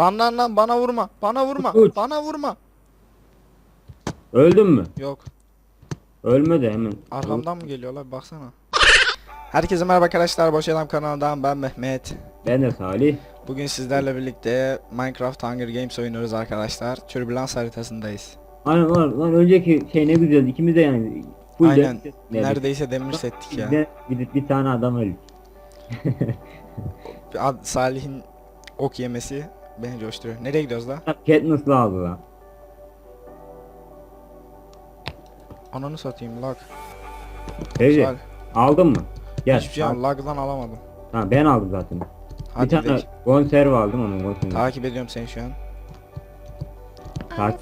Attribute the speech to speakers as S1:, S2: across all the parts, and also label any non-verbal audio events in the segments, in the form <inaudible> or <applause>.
S1: Lan lan lan bana vurma. Bana vurma.
S2: Uç.
S1: Bana vurma.
S2: Öldün mü?
S1: Yok.
S2: Ölme de hemen.
S1: Arkamdan mı geliyorlar? Bir Baksana. Herkese merhaba arkadaşlar. Boş Adam kanalından ben Mehmet.
S2: Ben de Salih.
S1: Bugün sizlerle birlikte Minecraft Hunger Games oynuyoruz arkadaşlar. Türbülans haritasındayız.
S2: Aynen lan, lan önceki şey ne güzeldi. İkimiz de yani. full
S1: Aynen.
S2: dedik.
S1: Neredeyse demir settik ya.
S2: Bir, bir, bir tane adam öldü.
S1: Bir ad- Salih'in ok yemesi beni coşturuyor. Nereye gidiyoruz la?
S2: Katniss'lı aldı lan.
S1: Ananı satayım lag.
S2: Fevzi
S1: Salih.
S2: aldın mı? Gel.
S1: Hiçbir şey
S2: al.
S1: lagdan alamadım.
S2: Ha, ben aldım zaten.
S1: Hadi
S2: bir tane
S1: gidelim.
S2: konserve aldım onun konserve.
S1: Takip ediyorum seni şu an.
S2: Takip.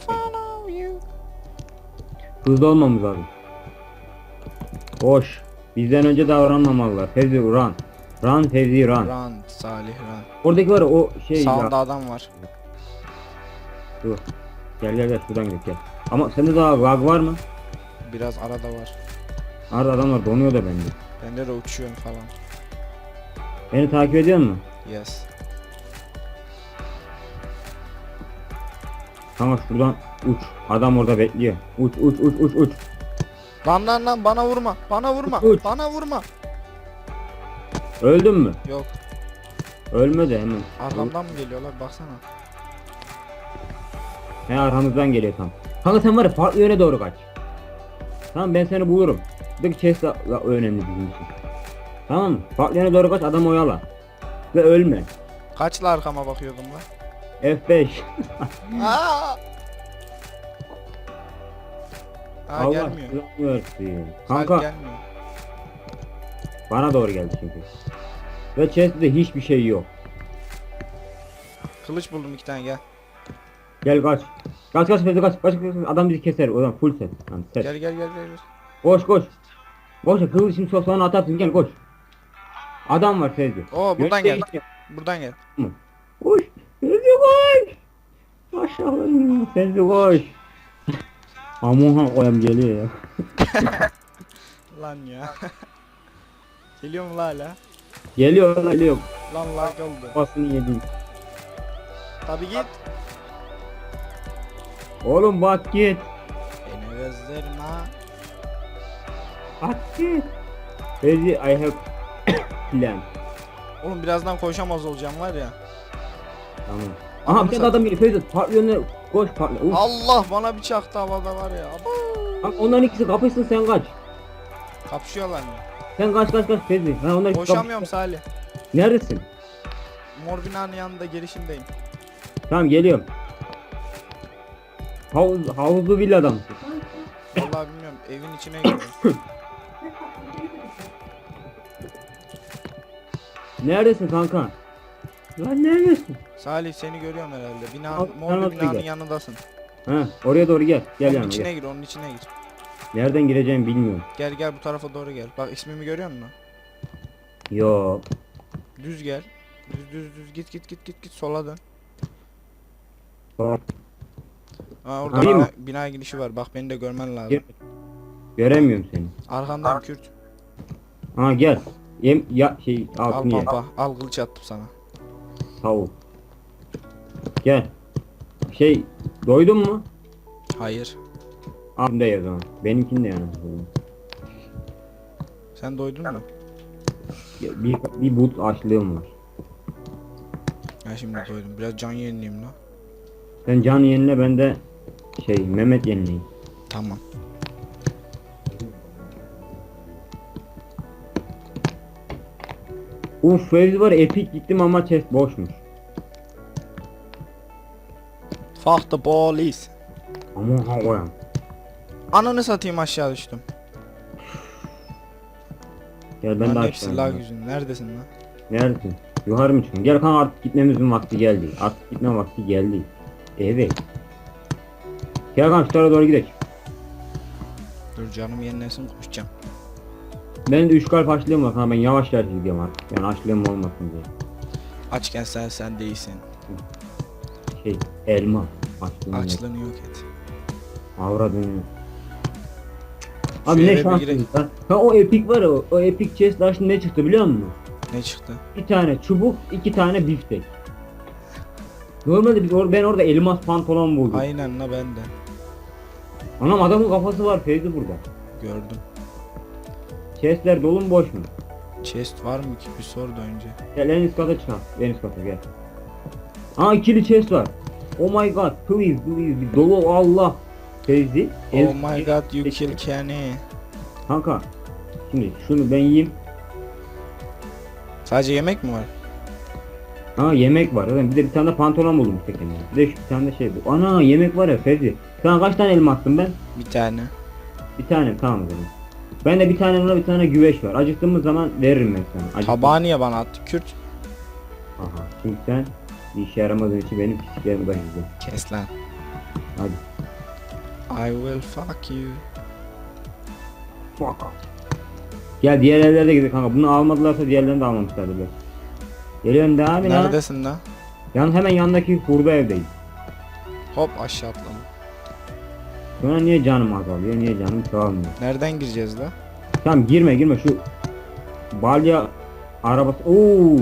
S2: Hızlı olmamız lazım. Boş. Bizden önce davranmamalılar. Fevzi run. Run Fevzi run.
S1: Run Salih run.
S2: Oradaki var ya, o şey
S1: Sağında
S2: ya.
S1: adam var.
S2: Dur. Gel gel gel şuradan gidelim gel. Ama sende daha lag var mı?
S1: Biraz arada var.
S2: Arada adamlar donuyor da bende.
S1: Bende de uçuyorum falan.
S2: Beni takip ediyor musun?
S1: Yes.
S2: Tamam şuradan uç. Adam orada bekliyor. Uç uç uç uç uç.
S1: Lan lan lan bana vurma. Bana vurma.
S2: Uç.
S1: Bana vurma.
S2: Öldün mü?
S1: Yok.
S2: Ölme de hemen.
S1: Arkamdan mı geliyorlar? Baksana.
S2: He arkamızdan geliyor tam. Kanka sen var ya farklı yöne doğru kaç. Tamam ben seni bulurum. Buradaki chest la- la- önemli bizim için. Tamam mı? Farklı yöne doğru kaç adam oyala. Ve ölme.
S1: Kaçla arkama bakıyordum lan?
S2: F5. <laughs>
S1: Aa! Aa
S2: Allah
S1: gelmiyor. Kanka gelmiyor.
S2: Bana doğru geldi çünkü. Ve chest'te hiçbir şey yok.
S1: Kılıç buldum iki tane gel.
S2: Gel kaç. Kaç kaç kaç kaç kaç kaç adam bizi keser o zaman full set. Tamam set.
S1: Gel gel gel gel.
S2: Koş koş. Koş kılıç şimdi so- sonra atarsın gel koş. Adam var Fevzi.
S1: Oo buradan gel.
S2: git.
S1: Buradan gel.
S2: Koş. Fevzi koş. Maşallah Fevzi koş. Amuha koyam geliyor ya. <laughs>
S1: Lan ya. <laughs> Geliyor mu la hala?
S2: Geliyor lan geliyor.
S1: Lan lag oldu.
S2: Kafasını yedim.
S1: Tabi git.
S2: Oğlum bak git.
S1: Beni gözlerime.
S2: Bak git. Fevzi I have <coughs> plan.
S1: Oğlum birazdan koşamaz olacağım var ya.
S2: Tamam. Aha bir tane adam geliyor farklı yöne koş farklı. Uf.
S1: Allah bana bir çaktı havada var ya. Abo.
S2: Bak onların ikisi kapışsın sen kaç.
S1: Kapışıyorlar mı?
S2: Sen kaç kaç kaç Fevzi. Ben onlar ikisi
S1: Koşamıyorum Salih.
S2: Neredesin?
S1: Mor binanın yanında girişindeyim.
S2: Tamam geliyorum. Havuz, havuzlu villada mısın?
S1: Vallahi bilmiyorum evin içine girdim. <coughs>
S2: Neredesin kanka? Lan neredesin?
S1: Salih seni görüyorum herhalde. Bina,
S2: Al,
S1: mor
S2: sen
S1: bir
S2: nasıl
S1: binanın
S2: gel?
S1: yanındasın.
S2: Ha, oraya doğru gel. Gel
S1: onun
S2: yanıma
S1: içine
S2: gel.
S1: gir, onun içine gir.
S2: Nereden gireceğimi bilmiyorum.
S1: Gel gel bu tarafa doğru gel. Bak ismimi görüyor musun?
S2: Yok.
S1: Düz gel. Düz düz düz git git git git git sola dön.
S2: Bak,
S1: Aa orada
S2: Değil
S1: bina,
S2: mi?
S1: bina girişi var. Bak beni de görmen lazım.
S2: Gel. Göremiyorum seni.
S1: Arkandan Kürt.
S2: Ha gel. Yem ya şey
S1: Al
S2: altını ye.
S1: pampa. Al kılıç attım sana.
S2: Tavuk. Gel. Şey doydun mu?
S1: Hayır.
S2: Abimde ya o zaman. Benimkini de yani.
S1: Sen doydun mu?
S2: Ya, Bir, bir but açlığım var.
S1: Ya şimdi doydum. Biraz can yenileyim la.
S2: Sen can yenile ben de şey Mehmet yenileyim.
S1: Tamam.
S2: Uf Fevzi var epik gittim ama chest boşmuş.
S1: Fuck the police.
S2: Ama ha oyan.
S1: Ananı satayım aşağı düştüm.
S2: Gel ben de
S1: Lan hepsi
S2: aşağı.
S1: lag
S2: ineyim.
S1: yüzünden. Neredesin lan?
S2: Neredesin? Yukarı mı çıkın? Gel kanka artık gitmemizin vakti geldi. Artık gitme vakti geldi. Evet. Gel kanka şu tarafa doğru gidelim.
S1: Dur canım yenilesin koşacağım.
S2: Benim de 3 kalp açlığım var kanka ben yavaş yavaş gidiyorum artık. Yani açlığım olmasın diye.
S1: Açken sen sen değilsin.
S2: Şey elma. Açlığım yok.
S1: Açlığını yok et.
S2: Avradını. Abi ne
S1: bir
S2: şanslıyız lan. Ha o epik var ya o, o epik chest daha şimdi ne çıktı biliyor musun?
S1: Ne çıktı?
S2: Bir tane çubuk, iki tane biftek. Normalde biz or ben orada elmas pantolon buldum.
S1: Aynen la ben de
S2: Anam adamın kafası var Feyzi burada.
S1: gördüm.
S2: Chestler dolu mu boş mu?
S1: Chest var mı ki bir sor da önce.
S2: Gel en üst kata çıkalım. En üst kata gel. Aa ikili chest var. Oh my god please please dolu Allah. En-
S1: Oh my god you kill Kenny.
S2: Kanka. Şimdi şunu ben yiyeyim.
S1: Sadece yemek mi var?
S2: Ha yemek var. Zaten bir de bir tane de pantolon buldum işte kendime. Bir de şu bir tane de şey bu. Ana yemek var ya Feyzi. Sana kaç tane elma attım ben?
S1: Bir tane.
S2: Bir tane tamam o zaman. Ben de bir tane buna bir tane güveç var. Acıktığımız zaman veririm ben sana. Acıktım.
S1: Tabağı niye bana attı? Kürt.
S2: Aha. Çünkü sen bir işe yaramadığın için benim pisliklerimi taşıdın.
S1: Kes lan.
S2: Hadi.
S1: I will fuck you.
S2: Gel diğer evlere gidelim kanka. Bunu almadılarsa diğerlerini de almamışlardır belki. Geliyorum devam ha.
S1: Neredesin la?
S2: Yan hemen yandaki hurda evdeyim.
S1: Hop aşağı atlama.
S2: Sonra niye canım azalıyor, niye canım çoğalmıyor.
S1: Nereden gireceğiz la?
S2: Tamam girme girme şu balya arabası. Oo,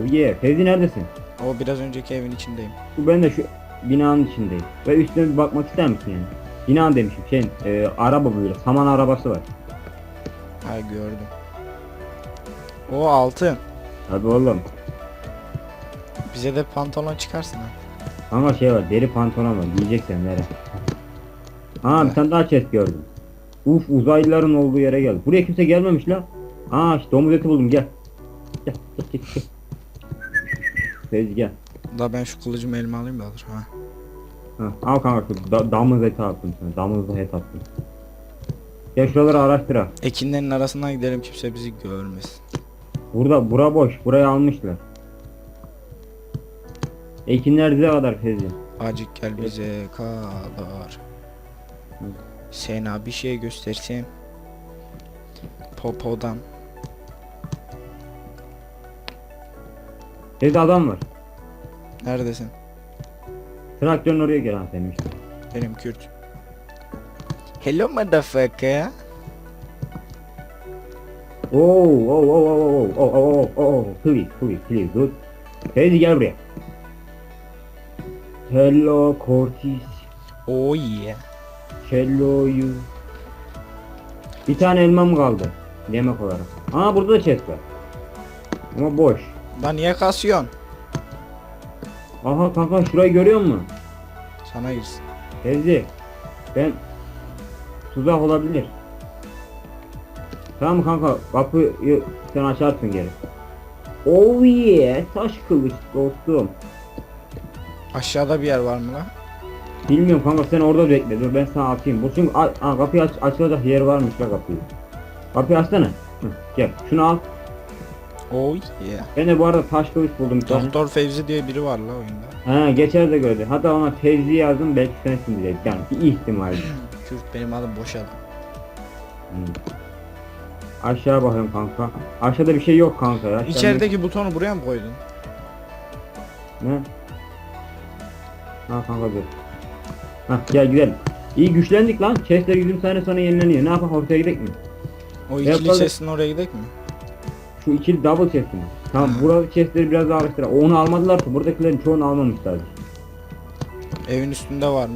S2: oh yeah. Fevzi neredesin?
S1: O biraz önceki evin içindeyim.
S2: Ben de şu binanın içindeyim. Ve üstüne bir bakmak ister misin yani? Bina demişim şey e, araba böyle saman arabası var.
S1: Hay gördüm. O altın.
S2: Hadi oğlum.
S1: Bize de pantolon çıkarsın ha.
S2: Ama şey var deri pantolon var giyeceksen nere? Ha bir tane daha chest gördüm. Uf uzaylıların olduğu yere gel. Buraya kimse gelmemiş la. Aa işte domuz eti buldum gel. Gel gel gel. gel. Fevzi gel.
S1: Da ben şu kılıcımı elime alayım da alır ha.
S2: Ha, al kanka da, damız eti attım sana. Damızlı et attım. Gel şuraları araştır ha.
S1: Ekinlerin arasından gidelim kimse bizi görmesin.
S2: Burada bura boş. Burayı almışlar. Ekinler bize kadar Fevzi.
S1: Acık gel bize kadar. Sena bir şey göstersin. Popodan.
S2: Fevzi adam var.
S1: Neredesin?
S2: Traktörün oraya gel ha senin işte.
S1: Benim Kürt. Hello motherfucker.
S2: Oo, oo, oo, oo, oo, oo, oo, oo, oo, please, please, please, dur. Fevzi gel buraya. Hello Cortis,
S1: Oh yeah.
S2: hello you. Bir tane elmam kaldı. Yemek olarak. Aa burada da chest var. Ama boş.
S1: Lan niye kasıyorsun?
S2: Aha kanka şurayı görüyor musun?
S1: Sana girsin.
S2: Fevzi, ben tuzak olabilir. Tamam kanka kapıyı sen açarsın geri. Oh yeah, taş kılıç dostum.
S1: Aşağıda bir yer var mı lan?
S2: Bilmiyorum kanka sen orada bekle dur ben sana atayım. Bu çünkü a- a, kapıyı aç, açılacak yer varmış la kapıyı. Kapıyı açsana. Hı, gel şunu al.
S1: Oh yeah.
S2: Ben de bu arada taş kılıç buldum bir tane.
S1: Doktor Fevzi diye biri var la oyunda.
S2: Ha geçer de gördü. Hatta ona Fevzi yazdım belki sensin diye. Yani bir ihtimal. <laughs>
S1: Kürt benim adım boş adam.
S2: Hmm. Aşağı bakıyorum kanka. Aşağıda bir şey yok kanka ya. Aşağıda-
S1: İçerideki butonu buraya mı koydun?
S2: Ne? Ha kanka dur. Ha gel gidelim. İyi güçlendik lan. Chestler 120 saniye sonra yenileniyor. Ne yapalım ortaya gidelim mi?
S1: O ikili
S2: Yapalım.
S1: sesin oraya gidelim mi?
S2: Şu ikili double chest mi? Tamam burada chestleri biraz daha araştır. Onu almadılar ki buradakilerin çoğunu almamışlar.
S1: Evin üstünde var mı?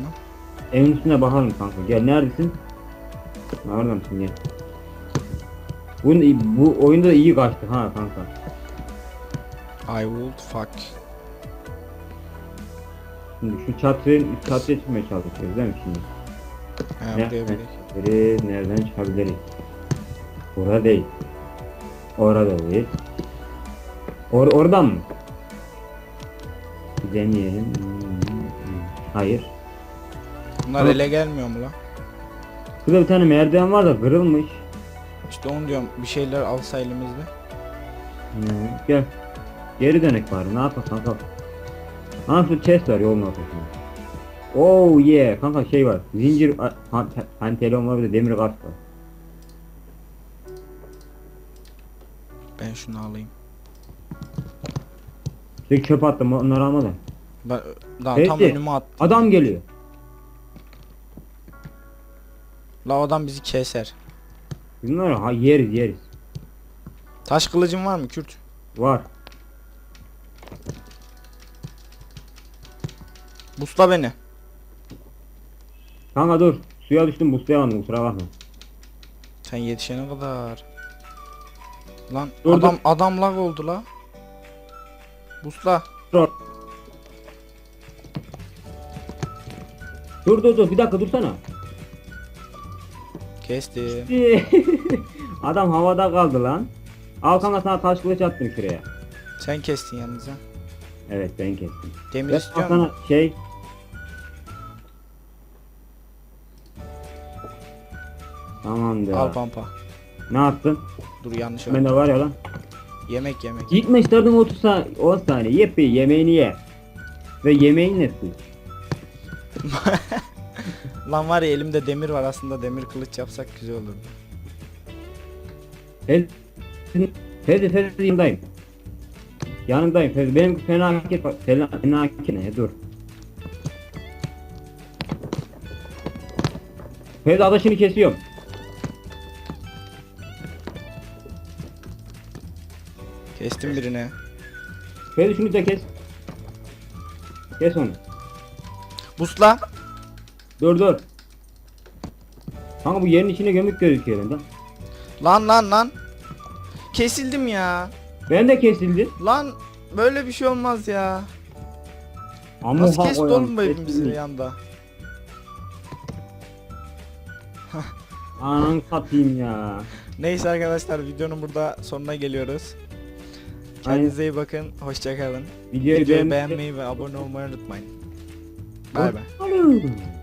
S2: Evin üstüne bakalım kanka. Gel neredesin? Orada mısın gel. Bu, bu oyunda da iyi kaçtı ha kanka.
S1: I would fuck.
S2: Şimdi şu çatının üst çatıya çıkmaya çalışıyoruz değil mi şimdi?
S1: Ha
S2: Ne
S1: buraya
S2: yapmaya
S1: bir
S2: çalışıyoruz? Nereden çıkabiliriz? Orada değil. Orada değil. Or oradan mı? Bir deneyelim. Hayır.
S1: Bunlar
S2: Ama-
S1: ele gelmiyor mu la?
S2: Şurada bir tane merdiven var da kırılmış.
S1: İşte onu diyorum bir şeyler alsa elimizde.
S2: Hmm, gel. Geri dönek bari ne yapalım kanka. Ha şu chest var yolun ortasında. Oh yeah kanka şey var. Zincir pantelon var bir de demir kask var.
S1: Ben şunu alayım.
S2: İşte çöp attım onları almadım.
S1: Ben daha
S2: Peki.
S1: tam önüme at.
S2: Adam geliyor.
S1: La adam bizi keser.
S2: Bunları ha yeriz yeriz.
S1: Taş kılıcın var mı Kürt?
S2: Var.
S1: Busla beni.
S2: Kanka dur. Suya düştüm buslayamadım kusura bakma.
S1: Sen yetişene kadar. Lan
S2: Dur,
S1: adam adam lag oldu la. Busla.
S2: Dur. Dur dur dur bir dakika dursana.
S1: Kestim. <laughs>
S2: Adam havada kaldı lan. Al kanka sana taş kılıç attım şuraya.
S1: Sen kestin yalnız ha.
S2: Evet ben kestim.
S1: Demir
S2: Ve
S1: istiyor
S2: sana
S1: musun?
S2: şey Tamamdır.
S1: Al pampa.
S2: Ne yaptın?
S1: Dur yanlış
S2: Ben de var ya lan.
S1: Yemek yemek.
S2: Gitme isterdim 30 saniye, 10 saniye. Yep bir yemeğini ye. Ve yemeğin ne su? <laughs>
S1: Lan var ya elimde demir var aslında demir kılıç yapsak güzel olurdu.
S2: Fez, Fez, Fez yanındayım. Yanındayım Fez. Benim fena hareket ne? Dur. Fez adaşını kesiyorum.
S1: Kestim birini.
S2: Fez şunu da kes. Kes onu.
S1: Busla.
S2: Dur dur. Kanka bu yerin içine gömük gözüküyor bende.
S1: Lan lan lan. Kesildim ya.
S2: Ben de kesildi.
S1: Lan böyle bir şey olmaz ya.
S2: Ama
S1: Nasıl kesti oğlum bu hepimizi bir anda?
S2: Anan satayım ya.
S1: Neyse arkadaşlar videonun burada sonuna geliyoruz. Kendinize iyi bakın. Hoşçakalın.
S2: Videoyu
S1: Videoyu
S2: beğen-
S1: beğenmeyi ve abone olmayı unutmayın. Bay bay.